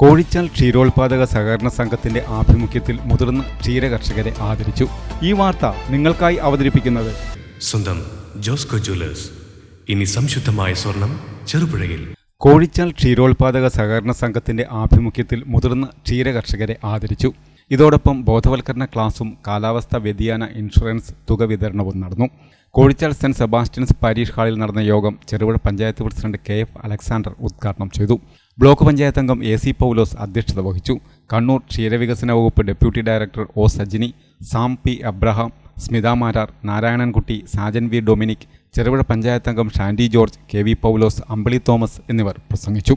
കോഴിച്ചാൽ ക്ഷീരോത്പാദക സഹകരണ സംഘത്തിന്റെ ആഭിമുഖ്യത്തിൽ മുതിർന്ന ക്ഷീരകർഷകരെ ആദരിച്ചു. ഈ വാർത്ത നിങ്ങൾക്കായി അവതരിപ്പിക്കുന്നത് സ്വന്തം ജോസ്കോ ജ്വല്ലേഴ്സ്. ഇനി സംശുദ്ധമായ സ്വർണം ചെറുപുഴയിൽ. കോഴിച്ചാൽ ക്ഷീരോത്പാദക സഹകരണ സംഘത്തിന്റെ ആഭിമുഖ്യത്തിൽ മുതിർന്ന ക്ഷീരകർഷകരെ ആദരിച്ചു. ഇതോടൊപ്പം ബോധവൽക്കരണ ക്ലാസും കാലാവസ്ഥാ വ്യതിയാന ഇൻഷുറൻസ് തുക വിതരണവും നടന്നു. കോഴിച്ചാൽ സെന്റ് സെബാസ്റ്റ്യൻസ് പാരീഷ് ഹാളിൽ നടന്ന യോഗം Cherupuzha panchayat president K F Alexander ഉദ്ഘാടനം ചെയ്തു. ബ്ലോക്ക് പഞ്ചായത്ത് അംഗം എ സി പൗലോസ് അധ്യക്ഷത വഹിച്ചു. കണ്ണൂർ ക്ഷീരവികസന വകുപ്പ് deputy director O Sajini Sam P Abraham Smitha Marar Narayanankutty Sajan V Dominic Cherupuzha panchayat അംഗം Shandy George K V Paulose Ambili Thomas എന്നിവർ പ്രസംഗിച്ചു.